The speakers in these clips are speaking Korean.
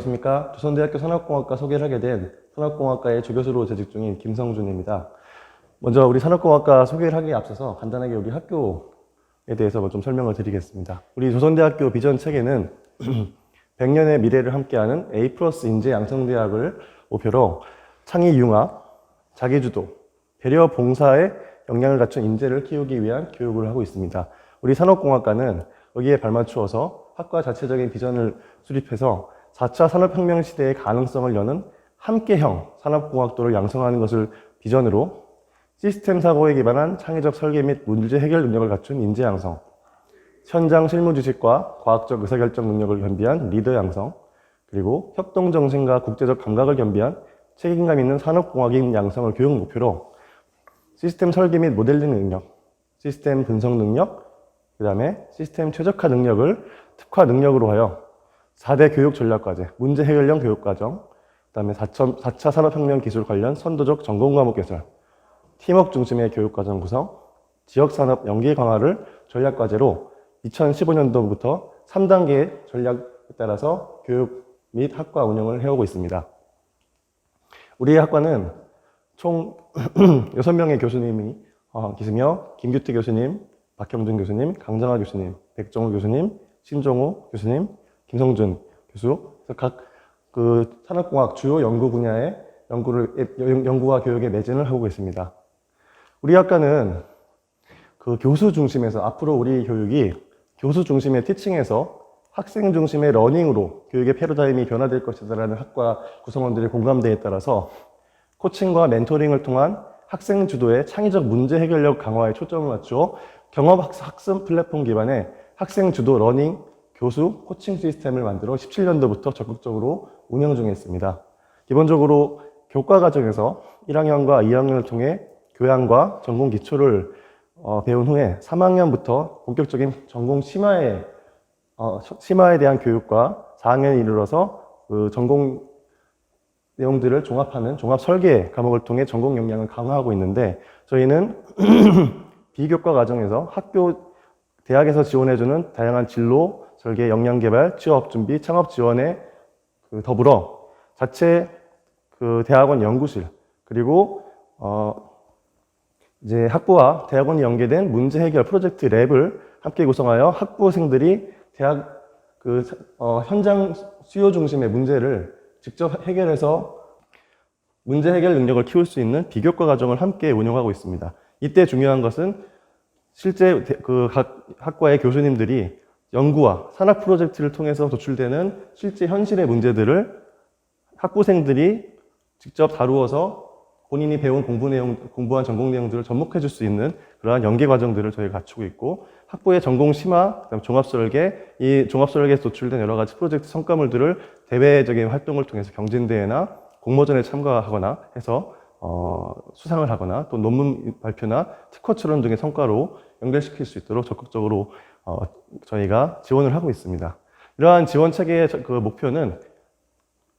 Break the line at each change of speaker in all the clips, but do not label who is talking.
안녕하십니까. 조선대학교 산업공학과 소개를 하게 된 산업공학과의 조교수로 재직 중인 김성준입니다. 먼저 우리 산업공학과 소개를 하기에 앞서서 간단하게 우리 학교에 대해서 좀 설명을 드리겠습니다. 우리 조선대학교 비전 책에는 100년의 미래를 함께하는 A 플러스 인재 양성대학을 목표로 창의 융합, 자기주도, 배려 봉사에 역량을 갖춘 인재를 키우기 위한 교육을 하고 있습니다. 우리 산업공학과는 여기에 발맞추어서 학과 자체적인 비전을 수립해서 4차 산업혁명 시대의 가능성을 여는 함께형 산업공학도를 양성하는 것을 비전으로 시스템 사고에 기반한 창의적 설계 및 문제 해결 능력을 갖춘 인재 양성, 현장 실무 지식과 과학적 의사결정 능력을 겸비한 리더 양성, 그리고 협동 정신과 국제적 감각을 겸비한 책임감 있는 산업공학인 양성을 교육 목표로 시스템 설계 및 모델링 능력, 시스템 분석 능력, 그 다음에 시스템 최적화 능력을 특화 능력으로 하여 4대 교육 전략 과제, 문제 해결형 교육 과정, 그 다음에 4차 산업혁명 기술 관련 선도적 전공 과목 개설, 팀워크 중심의 교육 과정 구성, 지역 산업 연계 강화를 전략 과제로 2015년도부터 3단계 전략에 따라서 교육 및 학과 운영을 해오고 있습니다. 우리 학과는 총 6명의 교수님이 어, 계시며 김규태 교수님, 박형준 교수님, 강정하 교수님, 백정우 교수님, 신종우 교수님, 김성준 교수, 각그 산업공학 주요 연구 분야의 연구를, 연구와 교육에 매진을 하고 있습니다. 우리 학과는 그 교수 중심에서 앞으로 우리 교육이 교수 중심의 티칭에서 학생 중심의 러닝으로 교육의 패러다임이 변화될 것이다라는 학과 구성원들의 공감대에 따라서 코칭과 멘토링을 통한 학생 주도의 창의적 문제 해결력 강화에 초점을 맞추어 경험 학습 플랫폼 기반의 학생 주도 러닝 교수 코칭 시스템을 만들어 17년도부터 적극적으로 운영 중에 있습니다. 기본적으로 교과 과정에서 1학년과 2학년을 통해 교양과 전공 기초를 어, 배운 후에 3학년부터 본격적인 전공 심화에 어, 심화에 대한 교육과 4학년에 이르러서 그 전공 내용들을 종합하는 종합 설계 과목을 통해 전공 역량을 강화하고 있는데 저희는 비교과 과정에서 학교 대학에서 지원해주는 다양한 진로 설계 역량 개발 취업 준비 창업 지원에 그 더불어 자체 그 대학원 연구실 그리고 어 이제 학부와 대학원이 연계된 문제 해결 프로젝트 랩을 함께 구성하여 학부생들이 대학 그 어, 현장 수요 중심의 문제를 직접 해결해서 문제 해결 능력을 키울 수 있는 비교과 과정을 함께 운영하고 있습니다. 이때 중요한 것은 실제 그 각 학과의 교수님들이 연구와 산업 프로젝트를 통해서 도출되는 실제 현실의 문제들을 학부생들이 직접 다루어서 본인이 배운 공부 내용, 공부한 전공 내용들을 접목해 줄 수 있는 그러한 연계 과정들을 저희가 갖추고 있고 학부의 전공 심화, 그다음 종합 설계, 이 종합 설계에서 도출된 여러 가지 프로젝트 성과물들을 대외적인 활동을 통해서 경진 대회나 공모전에 참가하거나 해서 어, 수상을 하거나 또 논문 발표나 특허 출원 등의 성과로 연결시킬 수 있도록 적극적으로 어, 저희가 지원을 하고 있습니다. 이러한 지원 체계의 그 목표는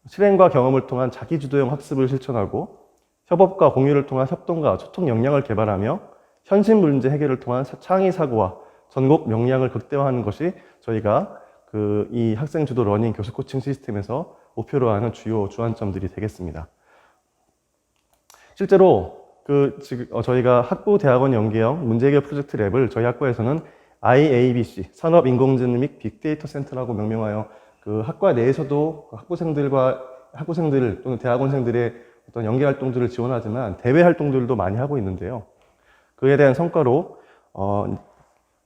실행과 경험을 통한 자기주도형 학습을 실천하고 협업과 공유를 통한 협동과 소통 역량을 개발하며 현실 문제 해결을 통한 창의 사고와 전곡 역량을 극대화하는 것이 저희가 그 이 학생 주도 러닝 교수 코칭 시스템에서 목표로 하는 주요 주안점들이 되겠습니다. 실제로 그 지금 어, 저희가 학부 대학원 연계형 문제 해결 프로젝트 랩을 저희 학과에서는 IABC 산업 인공지능 및 빅데이터 센터라고 명명하여 그 학과 내에서도 학부생들과 학부생들 또는 대학원생들의 어떤 연계 활동들을 지원하지만 대외 활동들도 많이 하고 있는데요. 그에 대한 성과로 어,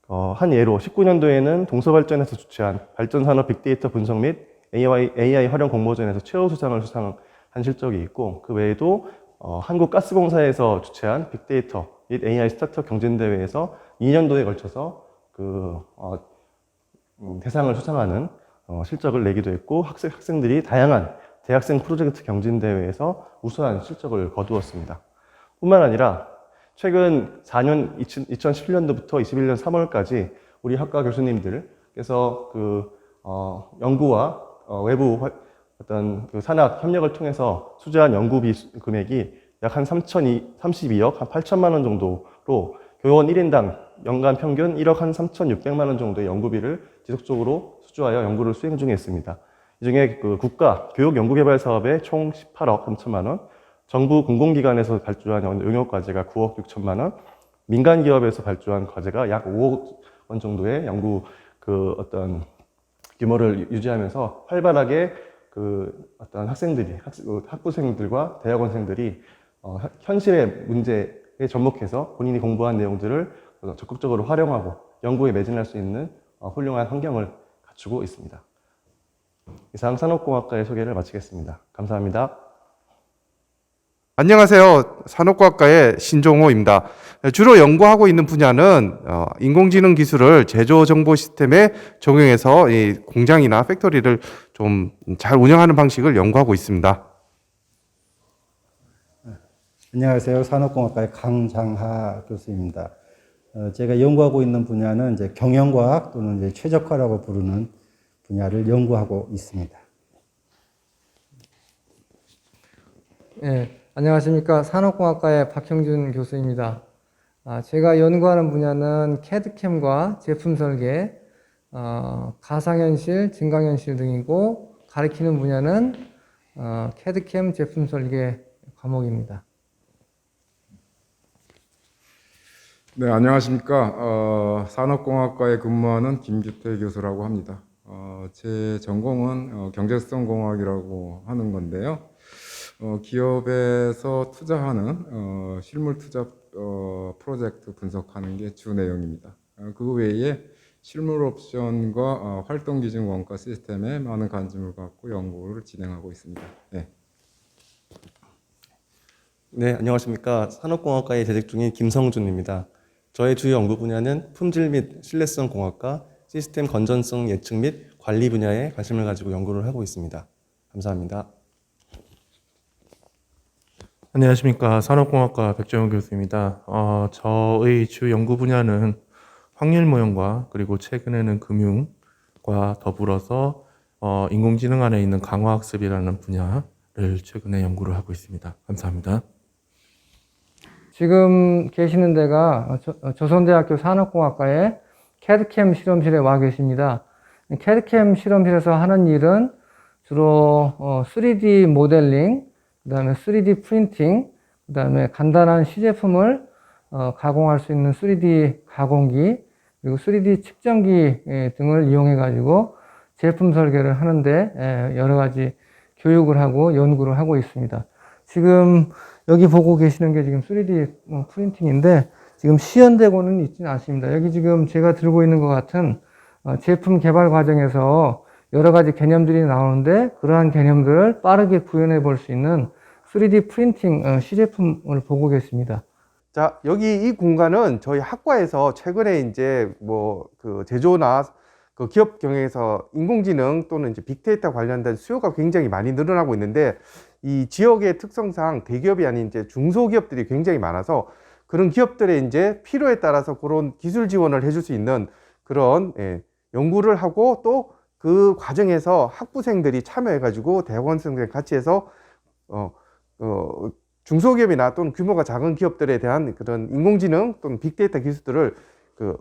어, 한 예로 19년도에는 동서발전에서 주최한 발전산업 빅데이터 분석 및 AI, AI 활용 공모전에서 최우 수상을 수상한 실적이 있고 그 외에도 어, 한국가스공사에서 주최한 빅데이터 및 AI 스타트업 경진대회에서 2년도에 걸쳐서 그 어, 음, 대상을 수상하는 어, 실적을 내기도 했고 학생, 학생들이 다양한 대학생 프로젝트 경진 대회에서 우수한 실적을 거두었습니다. 뿐만 아니라 최근 4년 2017년도부터 21년 3월까지 우리 학과 교수님들께서 그 어, 연구와 어, 외부 어떤 그 산학 협력을 통해서 수주한 연구비 금액이 약 한 3,032억, 한 8천만 원 정도로 교원 1인당 연간 평균 1억 한 3,600만 원 정도의 연구비를 지속적으로 수주하여 연구를 수행 중에 있습니다. 이 중에 그 국가 교육 연구개발 사업에 총 18억 3천만 원, 정부 공공기관에서 발주한 용역 과제가 9억 6천만 원, 민간 기업에서 발주한 과제가 약 5억 원 정도의 연구 그 어떤 규모를 유지하면서 활발하게 그 어떤 학생들이 학, 그 학부생들과 대학원생들이 어, 하- 현실의 문제에 접목해서 본인이 공부한 내용들을 어, 적극적으로 활용하고 연구에 매진할 수 있는 어, 훌륭한 환경을 갖추고 있습니다. 이상 산업공학과의 소개를 마치겠습니다. 감사합니다.
안녕하세요. 산업과학과의 신종호입니다. 주로 연구하고 있는 분야는 어, 인공지능 기술을 제조 정보 시스템에 적용해서 이 공장이나 팩토리를 좀 잘 운영하는 방식을 연구하고 있습니다.
안녕하세요. 산업공학과의 강장하 교수입니다. 어, 제가 연구하고 있는 분야는 이제 경영과학 또는 이제 최적화라고 부르는 분야를 연구하고 있습니다.
예, 안녕하십니까. 산업공학과의 박형준 교수입니다. 아, 제가 연구하는 분야는 CAD-CAM과 제품 설계, 어, 가상현실, 증강현실 등이고, 가리키는 분야는 어, CAD-CAM 제품 설계 과목입니다.
네, 안녕하십니까. 어, 산업공학과에 근무하는 김규태 교수라고 합니다. 어, 제 전공은 어, 경제성공학이라고 하는 건데요. 어, 기업에서 투자하는 어, 실물 투자 어, 프로젝트 분석하는 게 주 내용입니다. 어, 그 외에 실물 옵션과 어, 활동 기준 원가 시스템에 많은 관심을 갖고 연구를 진행하고 있습니다. 네.
네, 안녕하십니까. 산업공학과에 재직 중인 김성준입니다. 저의 주요 연구 분야는 품질 및 신뢰성 공학과 시스템 건전성 예측 및 관리 분야에 관심을 가지고 연구를 하고 있습니다. 감사합니다.
안녕하십니까. 산업공학과 백정훈 교수입니다. 어, 저의 주 연구 분야는 확률 모형과 그리고 최근에는 금융과 더불어서 어, 인공지능 안에 있는 강화학습이라는 분야를 최근에 연구를 하고 있습니다. 감사합니다.
지금 계시는 데가 조, 어, 조선대학교 산업공학과의 CAD-CAM 실험실에 와 계십니다. CAD-CAM 실험실에서 하는 일은 주로 어, 3D 모델링, 그 다음에 3D 프린팅, 그 다음에 간단한 시제품을 어, 가공할 수 있는 3D 가공기, 그리고 3D 측정기 예, 등을 이용해 가지고 제품 설계를 하는데 예, 여러 가지 교육을 하고 연구를 하고 있습니다. 지금 여기 보고 계시는 게 지금 3D 뭐 프린팅인데 지금 시연되고는 있지는 않습니다. 여기 지금 제가 들고 있는 것 같은 어, 제품 개발 과정에서 여러 가지 개념들이 나오는데 그러한 개념들을 빠르게 구현해 볼 수 있는 3D 프린팅 어, 시제품을 보고 계십니다.
자, 여기 이 공간은 저희 학과에서 최근에 이제 뭐 그 제조나 그 기업 경영에서 인공지능 또는 이제 빅데이터 관련된 수요가 굉장히 많이 늘어나고 있는데 이 지역의 특성상 대기업이 아닌 이제 중소기업들이 굉장히 많아서 그런 기업들의 이제 필요에 따라서 그런 기술 지원을 해줄 수 있는 그런 예, 연구를 하고 또 그 과정에서 학부생들이 참여해가지고 대학원생들 같이 해서 어, 어, 중소기업이나 또는 규모가 작은 기업들에 대한 그런 인공지능 또는 빅데이터 기술들을 그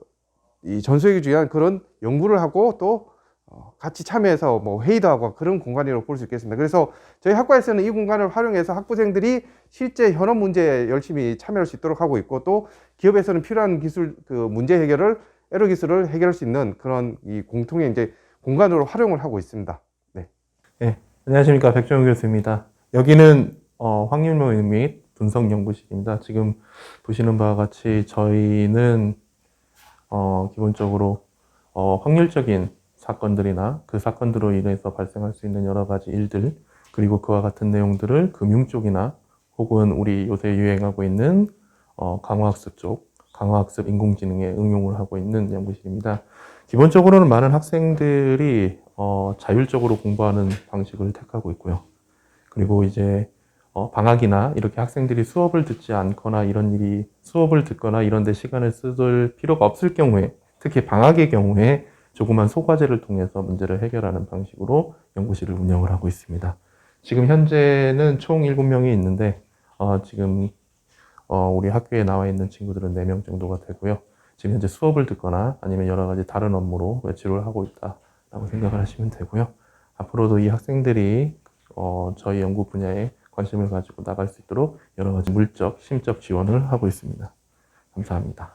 이 전수에 주한 그런 연구를 하고 또 어, 같이 참여해서 뭐 회의도 하고 그런 공간이라고 볼 수 있겠습니다. 그래서 저희 학과에서는 이 공간을 활용해서 학부생들이 실제 현업 문제에 열심히 참여할 수 있도록 하고 있고 또 기업에서는 필요한 기술 그 문제 해결을 에러 기술을 해결할 수 있는 그런 이 공통의 이제 공간으로 활용을 하고 있습니다. 네.
네, 안녕하십니까. 백정훈 교수입니다. 여기는 어, 확률 모형 및 분석 연구실입니다. 지금 보시는 바와 같이 저희는 어, 기본적으로 어, 확률적인 사건들이나 그 사건들로 인해서 발생할 수 있는 여러 가지 일들 그리고 그와 같은 내용들을 금융 쪽이나 혹은 우리 요새 유행하고 있는 어, 강화학습 쪽, 강화학습 인공지능에 응용을 하고 있는 연구실입니다. 기본적으로는 많은 학생들이 어, 자율적으로 공부하는 방식을 택하고 있고요. 그리고 이제 어, 방학이나 이렇게 학생들이 수업을 듣지 않거나 이런 일이 수업을 듣거나 이런 데 시간을 쓸 필요가 없을 경우에 특히 방학의 경우에 조그만 소과제를 통해서 문제를 해결하는 방식으로 연구실을 운영을 하고 있습니다. 지금 현재는 총 7명이 있는데 어, 지금 어, 우리 학교에 나와 있는 친구들은 4명 정도가 되고요. 지금 현재 수업을 듣거나 아니면 여러 가지 다른 업무로 외출을 하고 있다라고 생각을 하시면 되고요. 앞으로도 이 학생들이 어, 저희 연구 분야에 관심을 가지고 나갈 수 있도록 여러 가지 물적, 심적 지원을 하고 있습니다. 감사합니다.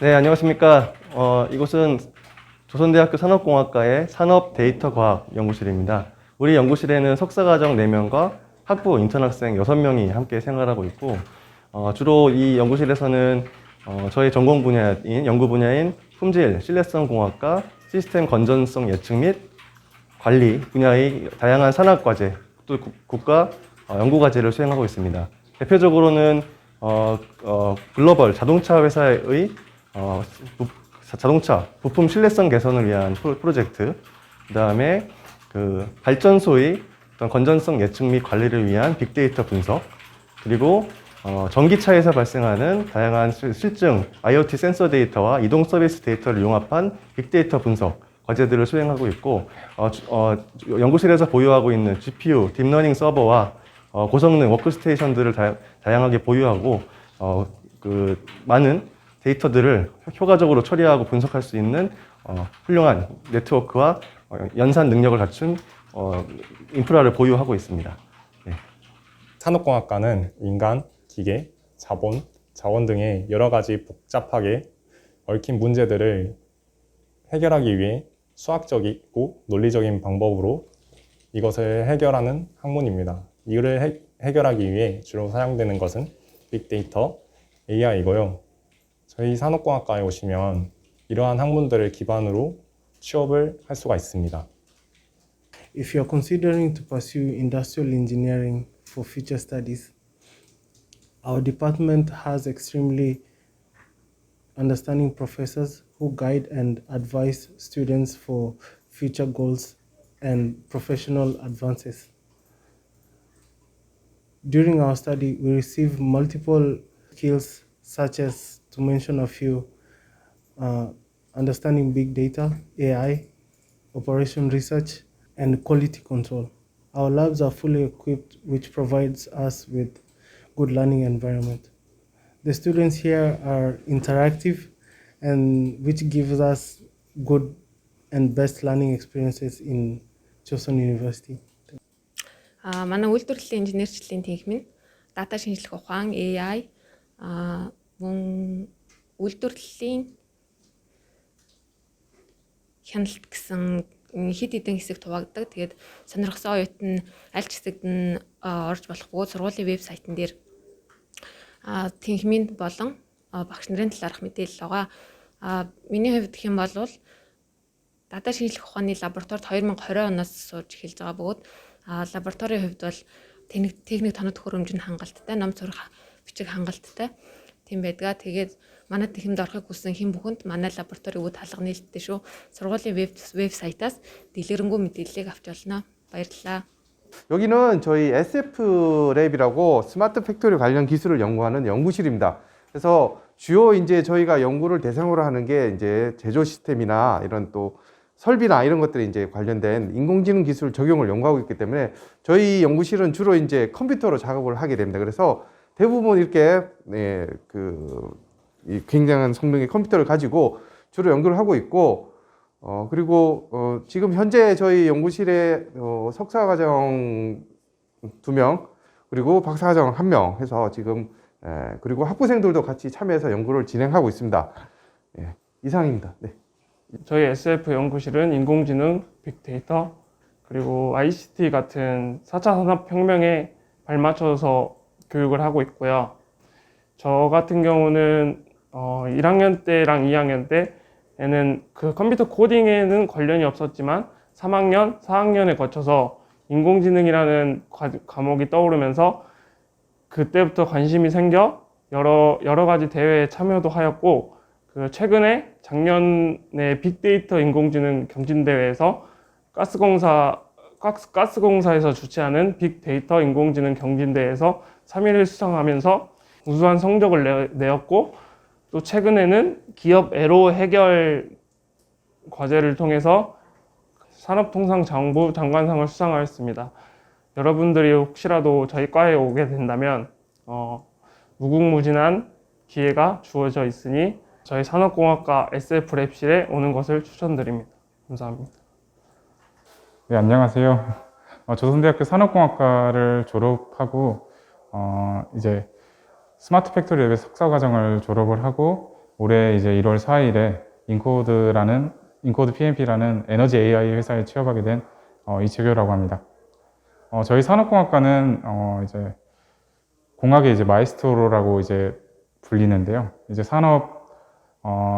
네, 안녕하십니까. 어, 이곳은 조선대학교 산업공학과의 산업 데이터 과학 연구실입니다. 우리 연구실에는 석사과정 4명과 학부 인턴 학생 6명이 함께 생활하고 있고, 어, 주로 이 연구실에서는 어, 저희 전공 분야인, 연구 분야인 품질, 신뢰성 공학과, 시스템 건전성 예측 및 관리 분야의 다양한 산학 과제, 또 국- 국가 어, 연구 과제를 수행하고 있습니다. 대표적으로는 어, 어, 글로벌 자동차 회사의 어, 부- 자동차 부품 신뢰성 개선을 위한 프로- 프로젝트, 그 다음에 그 발전소의 어떤 건전성 예측 및 관리를 위한 빅데이터 분석, 그리고 어, 전기차에서 발생하는 다양한 실- 실증, IoT 센서 데이터와 이동 서비스 데이터를 융합한 빅데이터 분석 과제들을 수행하고 있고 어, 주- 어, 연구실에서 보유하고 있는 GPU, 딥러닝 서버와 어, 고성능 워크스테이션들을 다, 양하게 보유하고 어, 그 많은 데이터들을 효과적으로 처리하고 분석할 수 있는 어, 훌륭한 네트워크와 어, 연산 능력을 갖춘 어, 인프라를 보유하고 있습니다.
산업공학과는 인간, 기계, 자본, 자원 등의 여러 가지 복잡하게 얽힌 문제들을 해결하기 위해 수학적이고 논리적인 방법으로 이것을 해결하는 학문입니다. 이를 해, 해결하기 위해 주로 사용되는 것은 빅데이터, AI이고요. 저희 산업공학과에 오시면 이러한 학문들을 기반으로 취업을 할 수가 있습니다.
if you're considering to pursue industrial engineering for future studies, our department has extremely understanding professors who guide and advise students for future goals and professional advances. During our study, we receive multiple skills, such as, to mention a few, uh, understanding big data, AI, operation research, and quality control. Our labs are fully equipped, which provides us with good learning environment. The students here are interactive, and which gives us good and best learning experiences in Chosun University.
А манай үйлдвэрлэлийн инженерчлэлийн тэнхим нь дата шинжлэх ухаан, AI а мөн үйлдвэрлэлийн хяналт гэсэн хид хідэн хэсэг хуваагддаг. Тэгээд сонирхсан оюут нь аль ч хэсэгт нь орж болох бөгөөд сургуулийн вебсайтн дээр а тэнхимэнд болон багш нарын талаарх мэдээлэл байгаа. Миний хувьд гэх юм бол дата шинжлэх ухааны лабораторид 2020 оноос сууж эхэлж байгаа бөгөөд лабораторийн хувьд бол техник техник тоног төхөөрөмж нь хангалттай, ном сурах бичиг хангалттай тийм байдгаа. Тэгээд манай технимд орохыг хүссэн хэн бүхэнд манай лабораторийн үд хаалга нээлттэй шүү. Сургуулийн веб вебсайтаас дэлгэрэнгүй мэдээллийг авч олно. баярлалаа.
여기는 저희 SF 랩이라고 스마트 팩토리 관련 기술을 연구하는 연구실입니다. 그래서 주요 이제 저희가 연구를 대상으로 하는 게 이제 제조 시스템이나 이런 또 설비나 이런 것들이 이제 관련된 인공지능 기술 적용을 연구하고 있기 때문에 저희 연구실은 주로 이제 컴퓨터로 작업을 하게 됩니다. 그래서 대부분 이렇게 네, 그이 굉장한 성능의 컴퓨터를 가지고 주로 연구를 하고 있고 어, 그리고, 어, 지금 현재 저희 연구실에, 어, 석사 과정 두 명, 그리고 박사 과정 한 명 해서 지금, 에, 그리고 학부생들도 같이 참여해서 연구를 진행하고 있습니다. 예, 이상입니다. 네.
저희 SF 연구실은 인공지능, 빅데이터, 그리고 ICT 같은 4차 산업혁명에 발맞춰서 교육을 하고 있고요. 저 같은 경우는 어, 1학년 때랑 2학년 때에는 그 컴퓨터 코딩에는 관련이 없었지만 3학년, 4학년에 거쳐서 인공지능이라는 과, 과목이 떠오르면서 그때부터 관심이 생겨 여러 여러 가지 대회에 참여도 하였고 그 최근에 작년에 빅데이터 인공지능 경진대회에서 가스공사 가스, 가스공사에서 주최하는 빅데이터 인공지능 경진대회에서 3위를 수상하면서 우수한 성적을 내, 내었고 또 최근에는 기업 애로 해결 과제를 통해서 산업통상자원부 장관상을 수상하였습니다. 여러분들이 혹시라도 저희 과에 오게 된다면 어, 무궁무진한 기회가 주어져 있으니 저희 산업공학과 SF 랩실에 오는 것을 추천드립니다. 감사합니다.
네, 안녕하세요. 어, 조선대학교 산업공학과를 졸업하고 어, 이제 스마트 팩토리 랩의 석사 과정을 졸업을 하고 올해 이제 1월 4일에 인코드라는 인코드 PMP라는 에너지 AI 회사에 취업하게 된 어, 이채교라고 합니다. 어, 저희 산업공학과는 어, 이제 공학의 이제 마이스트로라고 이제 불리는데요. 이제 산업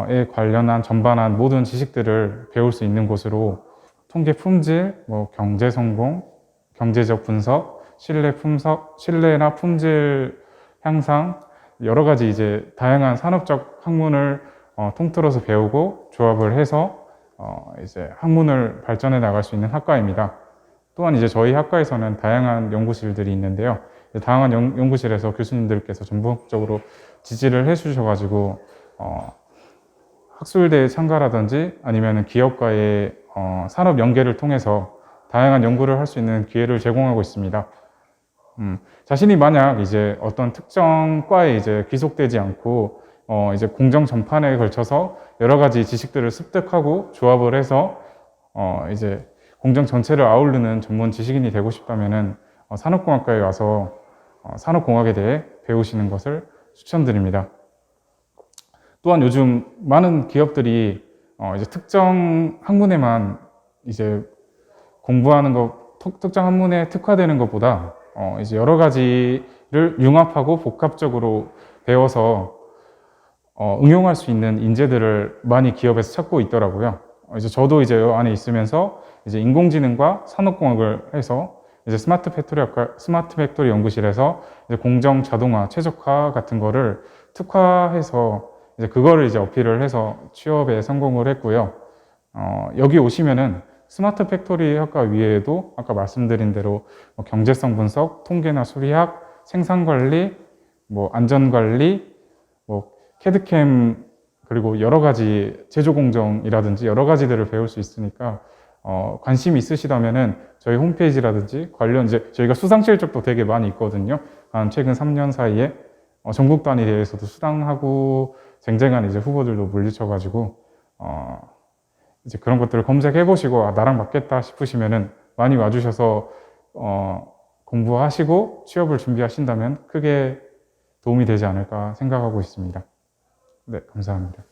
에 관련한 전반한 모든 지식들을 배울 수 있는 곳으로 통계 품질, 뭐 경제 성공, 경제적 분석, 신뢰 품석, 신뢰나 품질 향상 여러 가지 이제 다양한 산업적 학문을 어, 통틀어서 배우고 조합을 해서 어, 이제 학문을 발전해 나갈 수 있는 학과입니다. 또한 이제 저희 학과에서는 다양한 연구실들이 있는데요. 다양한 연, 연구실에서 교수님들께서 전폭적으로 지지를 해주셔가지고 어, 학술대회 참가라든지 아니면 기업과의 어, 산업 연계를 통해서 다양한 연구를 할 수 있는 기회를 제공하고 있습니다. 음, 자신이 만약 이제 어떤 특정 과에 이제 귀속되지 않고 어, 이제 공정 전판에 걸쳐서 여러 가지 지식들을 습득하고 조합을 해서 어, 이제 공정 전체를 아우르는 전문 지식인이 되고 싶다면은 어, 산업공학과에 와서 어, 산업공학에 대해 배우시는 것을 추천드립니다. 또한 요즘 많은 기업들이 어, 이제 특정 학문에만 이제 공부하는 것, 특- 특정 학문에 특화되는 것보다 어, 이제 여러 가지를 융합하고 복합적으로 배워서 어, 응용할 수 있는 인재들을 많이 기업에서 찾고 있더라고요. 어, 이제 저도 이제 이 안에 있으면서 이제 인공지능과 산업공학을 해서 이제 스마트 팩토리 스마트 팩토리 연구실에서 공정 자동화, 최적화 같은 거를 특화해서 이제 그거를 이제 어필을 해서 취업에 성공을 했고요. 어, 여기 오시면은 스마트 팩토리 학과 위에도 아까 말씀드린 대로 뭐 경제성 분석, 통계나 수리학, 생산 관리, 뭐 안전 관리, 뭐 캐드캠 그리고 여러 가지 제조 공정이라든지 여러 가지들을 배울 수 있으니까 어, 관심 있으시다면은 저희 홈페이지라든지 관련 이제 저희가 수상 실 적도 되게 많이 있거든요. 한 최근 3년 사이에 어, 전국 단위 대회에서도 수상하고 쟁쟁한 이제 후보들도 물리쳐가지고 어, 이제 그런 것들을 검색해 보시고 아, 나랑 맞겠다 싶으시면은 많이 와주셔서 어, 공부하시고 취업을 준비하신다면 크게 도움이 되지 않을까 생각하고 있습니다. 네, 감사합니다.